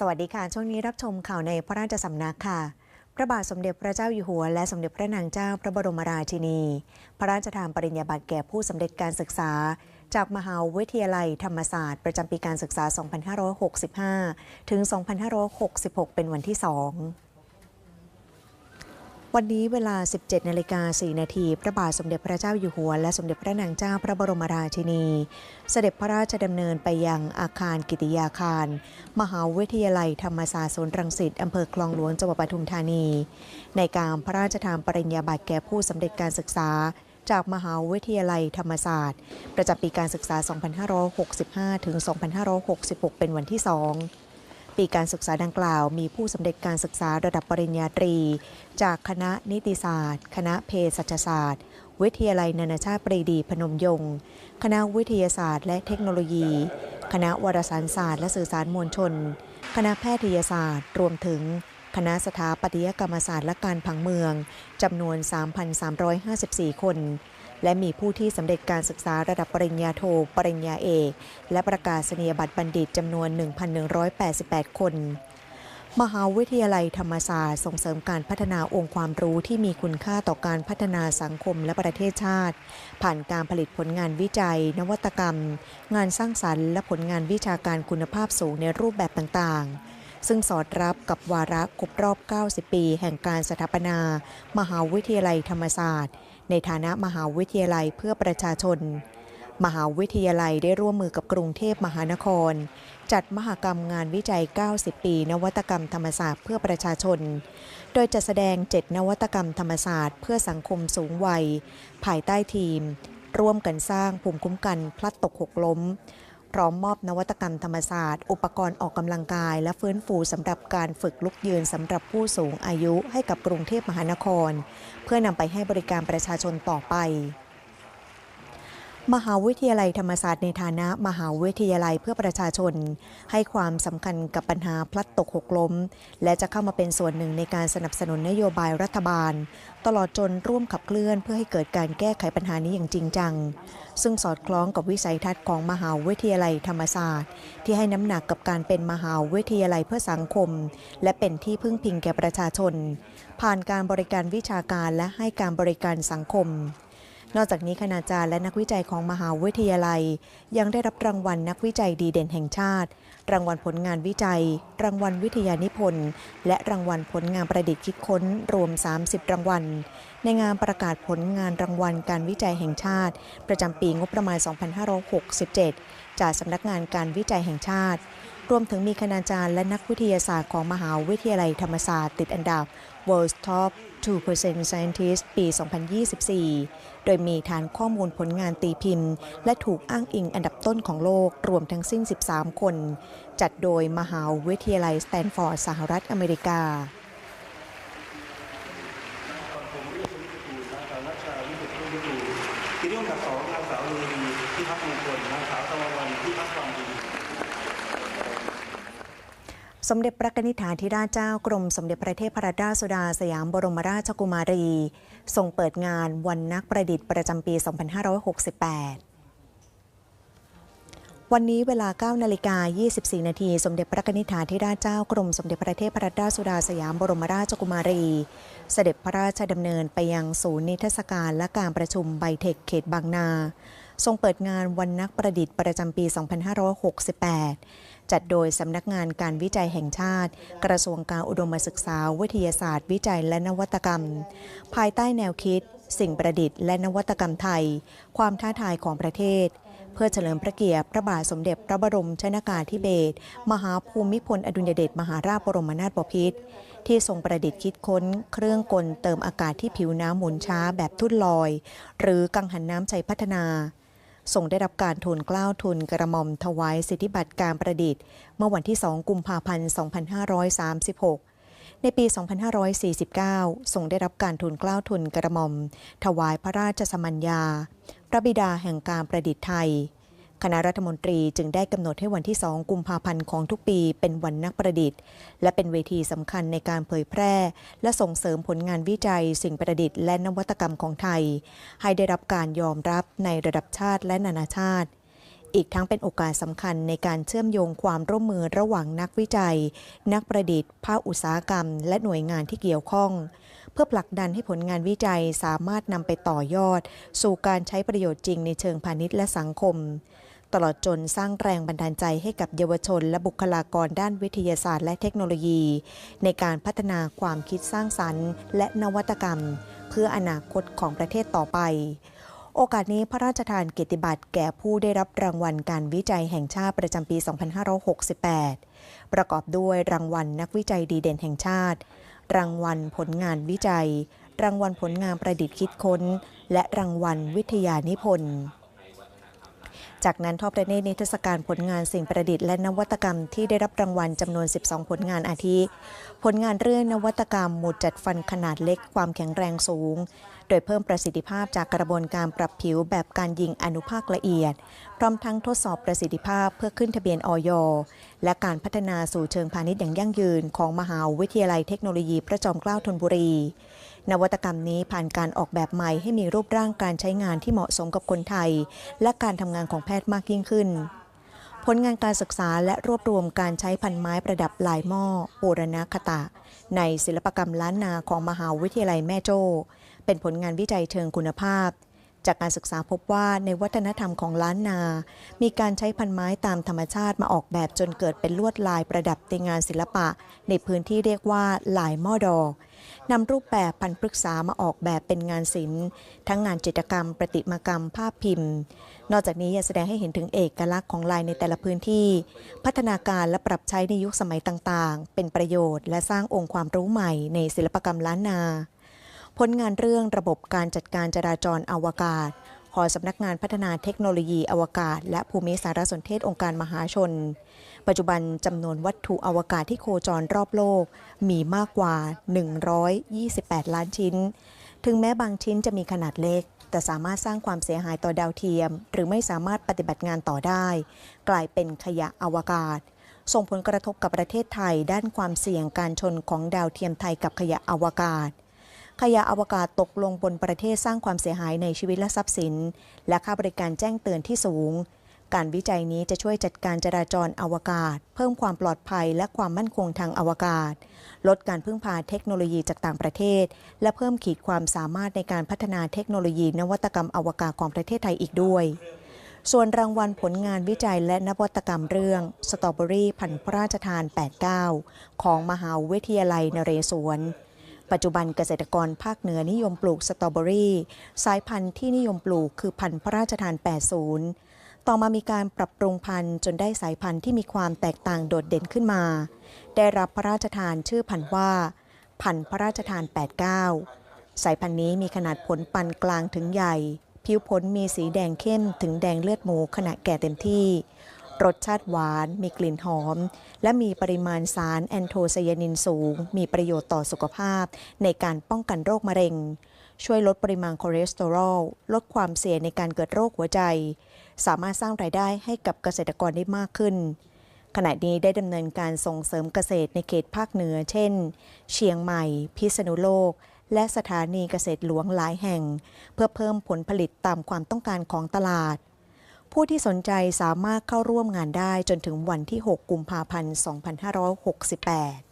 สวัสดีค่ะ ช่วงนี้รับชมข่าวในพระราชสำนักค่ะ พระบาทสมเด็จพระเจ้าอยู่หัว และสมเด็จพระนางเจ้าพระบรมราชินี พระราชทานปริญญาบัตรแก่ผู้สำเร็จการศึกษา จากมหาวิทยาลัยธรรมศาสตร์ ประจำปีการศึกษา 2565 ถึง 2566 เป็นวันที่ 2 วันนี้เวลา 17 นาฬิกา 4 นาที พระบาทสมเด็จพระเจ้าอยู่หัว และสมเด็จพระนางเจ้าพระบรมราชินี เสด็จพระราชดำเนินไปยังอาคารกิติยาคาร มหาวิทยาลัยธรรมศาสตร์ศูนย์รังสิตอำเภอคลองหลวงจังหวัดปทุมธานี ในการพระราชทานปริญญาบัตรแก่ผู้สำเร็จการศึกษา จากมหาวิทยาลัยธรรมศาสตร์ ประจำปีการศึกษา 2565 ถึง 2566 เป็นวันที่ 2 ปีการศึกษาดังกล่าว มีผู้สำเร็จการศึกษาระดับปริญญาตรี จากคณะนิติศาสตร์ คณะเภสัชศาสตร์ วิทยาลัยนานาชาติปรีดีพนมยงค์คณะวิทยาศาสตร์และเทคโนโลยี คณะวารสารศาสตร์และสื่อสารมวลชน คณะแพทยศาสตร์ รวมถึงคณะสถาปัตยกรรมศาสตร์และการผังเมืองจำนวน 3,354 คน และมีผู้ที่สำเร็จการศึกษาระดับปริญญาโท ปริญญาเอก และประกาศนียบัตรบัณฑิตจำนวน 1,188 คน มหาวิทยาลัยธรรมศาสตร์ ส่งเสริมการพัฒนาองค์ความรู้ที่มีคุณค่าต่อการพัฒนาสังคมและประเทศชาติ ผ่านการผลิตผลงานวิจัย นวัตกรรม งานสร้างสรรค์ และผลงานวิชาการคุณภาพสูงในรูปแบบต่างๆซึ่งสอดรับกับวาระครบรอบ 90 ปี แห่งการสถาปนา มหาวิทยาลัยธรรมศาสตร์ ในฐานะมหาวิทยาลัยเพื่อประชาชน มหาวิทยาลัยได้ร่วมมือกับกรุงเทพมหานคร จัดมหกรรมงานวิจัย 90 ปี นวัตกรรมธรรมศาสตร์เพื่อประชาชน โดยจะแสดง 7 นวัตกรรมธรรมศาสตร์ เพื่อสังคมสูงวัย ภายใต้ทีม ร่วมกันสร้างภูมิคุ้มกันพลัดตกหกล้ม พร้อมมอบนวัตกรรมธรรมศาสตร์ อุปกรณ์ออกกำลังกาย และฟื้นฟูสำหรับการฝึกลุกยืนสำหรับผู้สูงอายุให้กับกรุงเทพมหานคร เพื่อนำไปให้บริการประชาชนต่อไป มหาวิทยาลัยธรรมศาสตร์ในฐานะ มหาวิทยาลัยเพื่อประชาชน ให้ความสำคัญกับปัญหาพลัดตกหกล้ม และจะเข้ามาเป็นส่วนหนึ่งในการสนับสนุนนโยบายรัฐบาล ตลอดจนร่วมขับเคลื่อนเพื่อให้เกิดการแก้ไขปัญหานี้อย่างจริงจัง ซึ่งสอดคล้องกับวิสัยทัศน์ของมหาวิทยาลัยธรรมศาสตร์ ที่ให้น้ำหนักกับการเป็นมหาวิทยาลัยเพื่อสังคม และเป็นที่พึ่งพิงแก่ประชาชน ผ่านการบริการวิชาการและให้การบริการสังคม นอกจากนี้คณาจารย์และนักวิจัยของมหาวิทยาลัย ยังได้รับรางวัลนักวิจัยดีเด่นแห่งชาติ รางวัลผลงานวิจัย รางวัลวิทยานิพนธ์ และรางวัลผลงานประดิษฐ์คิดค้นรวม 30 รางวัล ในงานประกาศผลงานรางวัลการวิจัยแห่งชาติ ประจำปีงบประมาณ 2567 จากสำนักงานการวิจัยแห่งชาติ รวมถึงมีคณาจารย์และนักวิทยาศาสตร์ของมหาวิทยาลัยธรรมศาสตร์ติดอันดับ World Top 2% Scientist ปี 2024 โดยมีฐานข้อมูลผลงานตีพิมพ์ และถูกอ้างอิงอันดับต้นของโลกรวมทั้งสิ้น 13 คน จัดโดยมหาวิทยาลัยสแตนฟอร์ดสหรัฐอเมริกาทีนี้ลำดับสองนางสาวเลวีพิพัฒน์มงคลนางสาวตะวัน สมเด็จพระนิษฐาธิราชเจ้ากรมสมเด็จพระเทพรัตนราชสุดาสยามบรมราชกุมารี ทรงเปิดงานวันนักประดิษฐ์ประจำปี 2568วันนี้เวลา 9 นาฬิกา 24 นาที สมเด็จพระนิธิถาธิราชเจ้ากรมสมเด็จพระเทพรัตนราชสุดาสยามบรมราชกุมารี เสด็จพระราชดำเนินไปยังศูนย์นิทรรศการและการประชุมไบเทคเขตบางนา ทรงเปิดงานวันนักประดิษฐ์ประจำปี 2568 จัดโดยสำนักงานการวิจัยแห่งชาติ กระทรวงการอุดมศึกษา วิทยาศาสตร์ วิจัยและนวัตกรรม ภายใต้แนวคิด สิ่งประดิษฐ์และนวัตกรรมไทย ความท้าทายของประเทศ เพื่อเฉลิมพระเกียรติพระบาทสมเด็จพระบรมชนากาธิเบศรมหาภูมิพลอดุลยเดชมหาราชบรมนาถบพิตรที่ทรงประดิษฐ์คิดค้น เครื่องกลเติมอากาศที่ผิวน้ำหมุนช้าแบบทุ่นลอย หรือกังหันน้ำใจพัฒนา ทรงได้รับการทูลเกล้าทูลกระหม่อมถวายสิทธิบัตรการประดิษฐ์ เมื่อวันที่ 2 กุมภาพันธ์ 2536 ในปี 2549 ทรงได้รับการทูลเกล้าทูลกระหม่อม ถวายพระราชสมัญญา พระบิดาแห่งการประดิษฐ์ไทย คณะรัฐมนตรีจึงได้กำหนดให้วันที่ 2 กุมภาพันธ์ของทุกปีเป็นวันนักประดิษฐ์ และเป็นเวทีสำคัญในการเผยแพร่ และส่งเสริมผลงานวิจัย สิ่งประดิษฐ์และนวัตกรรมของไทย ให้ได้รับการยอมรับในระดับชาติและนานาชาติ อีกทั้งเป็นโอกาสสำคัญในการเชื่อมโยงความร่วมมือระหว่างนักวิจัย นักประดิษฐ์ ภาคอุตสาหกรรม และหน่วยงานที่เกี่ยวข้องเพื่อผลักดันให้ผลงานวิจัยสามารถนำไปต่อยอด สู่การใช้ประโยชน์จริงในเชิงพาณิชย์และสังคม ตลอดจนสร้างแรงบันดาลใจให้กับเยาวชน และบุคลากรด้านวิทยาศาสตร์และเทคโนโลยี ในการพัฒนาความคิดสร้างสรรค์ และนวัตกรรม เพื่ออนาคตของประเทศต่อไป โอกาสนี้พระราชทานเกียรติบัตรแก่ผู้ได้รับรางวัลการวิจัยแห่งชาติประจำปี 2568 ประกอบด้วยรางวัลนักวิจัยดีเด่นแห่งชาติ รางวัลผลงานวิจัย รางวัลผลงานประดิษฐ์คิดค้น และรางวัลวิทยานิพนธ์ จากนั้นทอดพระเนตรนิทรรศการผลงานสิ่งประดิษฐ์และนวัตกรรมที่ได้รับรางวัลจำนวน 12 ผลงานอาทิ ผลงานเรื่องนวัตกรรมหมุดจัดฟันขนาดเล็กความแข็งแรงสูง โดยเพิ่มประสิทธิภาพจากกระบวนการปรับผิวแบบการยิงอนุภาคละเอียด พร้อมทั้งทดสอบประสิทธิภาพเพื่อขึ้นทะเบียนออยและการพัฒนาสู่เชิงพาณิชย์อย่างยั่งยืน ของมหาวิทยาลัยเทคโนโลยีพระจอมเกล้าธนบุรี นวัตกรรมนี้ผ่านการออกแบบใหม่ให้มีรูปร่างการใช้งานที่เหมาะสมกับคนไทย และการทำงานของแพทย์มากยิ่งขึ้น ผลงานการศึกษาและรวบรวมการใช้พันไม้ประดับลายหม้อปูรณคตะ ในศิลปกรรมล้านนาของมหาวิทยาลัยแม่โจ้ เป็นผลงานวิจัยเชิงคุณภาพจากการศึกษาพบว่าในวัฒนธรรมของล้านนา มีการใช้พันไม้ตามธรรมชาติมาออกแบบจนเกิดเป็นลวดลายประดับในงานศิลปะ ในพื้นที่เรียกว่าลายหม้อดอก นำรูปแบบพันธุ์ปรึกษามาออกแบบเป็นงานศิลป์ ทั้งงานจิตรกรรม ประติมากรรม ภาพพิมพ์ นอกจากนี้ยังแสดงให้เห็นถึงเอกลักษณ์ของลายในแต่ละพื้นที่ พัฒนาการและปรับใช้ในยุคสมัยต่างๆ เป็นประโยชน์ และสร้างองค์ความรู้ใหม่ในศิลปกรรมล้านนา ผลงานเรื่องระบบการจัดการจราจรอวกาศ สำนักงานพัฒนาเทคโนโลยีอวกาศ และภูมิสารสนเทศองค์การมหาชน ปัจจุบันจำนวนวัตถุอวกาศที่โคจรรอบโลก มีมากกว่า 128 ล้านชิ้น ถึงแม้บางชิ้นจะมีขนาดเล็ก แต่สามารถสร้างความเสียหายต่อดาวเทียม หรือไม่สามารถปฏิบัติงานต่อได้ กลายเป็นขยะอวกาศส่งผลกระทบกับประเทศไทยด้านความเสี่ยงการชนของดาวเทียมไทยกับขยะอวกาศ ขยะอวกาศตกลงบนประเทศสร้างความเสียหายในชีวิตและทรัพย์สิน และค่าบริการแจ้งเตือนที่สูง การวิจัยนี้จะช่วยจัดการจราจรอวกาศ เพิ่มความปลอดภัยและความมั่นคงทางอวกาศ ลดการพึ่งพาเทคโนโลยีจากต่างประเทศ และเพิ่มขีดความสามารถในการพัฒนาเทคโนโลยีนวัตกรรมอวกาศของประเทศไทยอีกด้วยส่วนรางวัลผลงานวิจัยและนวัตกรรมเรื่องสตรอเบอรี่พันพระราชทาน 89 ของมหาวิทยาลัยนเรศวร ปัจจุบันเกษตรกรภาคเหนือนิยมปลูกสตรอเบอรี่ สายพันธุ์ที่นิยมปลูกคือพันธุ์พระราชทาน 80 ต่อมามีการปรับปรุงพันธุ์จนได้สายพันธุ์ที่มีความแตกต่างโดดเด่นขึ้นมา ได้รับพระราชทานชื่อพันธุ์ว่า พันธุ์พระราชทาน 89 สายพันธุ์นี้มีขนาดผลปันกลางถึงใหญ่ ผิวผลมีสีแดงเข้มถึงแดงเลือดหมูขณะแก่เต็มที่ รสชาติหวาน มีกลิ่นหอม และมีปริมาณสารแอนโทไซยานินสูง มีประโยชน์ต่อสุขภาพ ในการป้องกันโรคมะเร็ง ช่วยลดปริมาณคอเลสเตอรอล ลดความเสี่ยงในการเกิดโรคหัวใจ สามารถสร้างรายได้ให้กับเกษตรกรได้มากขึ้น ขณะนี้ได้ดำเนินการส่งเสริมเกษตรในเขตภาคเหนือ เช่น เชียงใหม่ พิษณุโลกและสถานีเกษตรหลวงหลายแห่ง เพื่อเพิ่มผลผลิตตามความต้องการของตลาด ผู้ที่สนใจสามารถเข้าร่วมงานได้จนถึงวันที่ 6 กุมภาพันธ์ 2568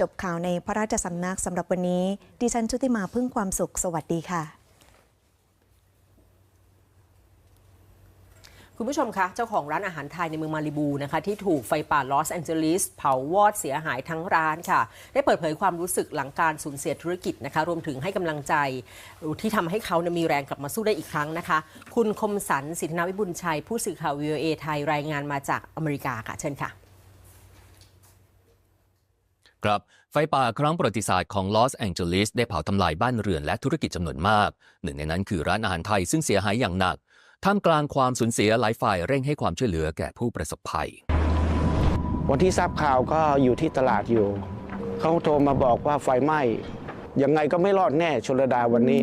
จบข่าวในพระราชสำนักสำหรับวันนี้ ดิฉันชุติมาพึ่งความสุข สวัสดีค่ะ คุณผู้ชมคะ เจ้าของร้านอาหารไทยในเมืองมาริบูนะคะ ที่ถูกไฟป่าลอสแอนเจลิสเผาวอดเสียหายทั้งร้านค่ะ ได้เปิดเผยความรู้สึกหลังการสูญเสียธุรกิจนะคะ รวมถึงให้กำลังใจที่ทำให้เขานี่ยมีแรงกลับมาสู้ได้อีกครั้งนะคะ คุณคมสันสิทธนาวิบุญชัย ผู้สื่อข่าว VOA ไทยรายงานมาจากอเมริกาค่ะ เชิญค่ะครับไฟป่าครั้งประวัติศาสตร์ของลอสแองเจลิสได้เผาทำลายบ้านเรือนและธุรกิจจำนวนมาก หนึ่งในนั้นคือร้านอาหารไทยซึ่งเสียหายอย่างหนัก ท่ามกลางความสูญเสียหลายฝ่ายเร่งให้ความช่วยเหลือแก่ผู้ประสบภัย วันที่ทราบข่าวก็อยู่ที่ตลาดอยู่ เขาโทรมาบอกว่าไฟไหม้ยังไงก็ไม่รอดแน่ชลดาวันนี้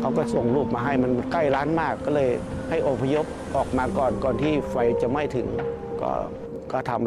เขาก็ส่งรูปมาให้มันใกล้ร้านมากก็เลยให้อพยพออกมาก่อนก่อนที่ไฟจะไหม้ถึงก็ก็ทำ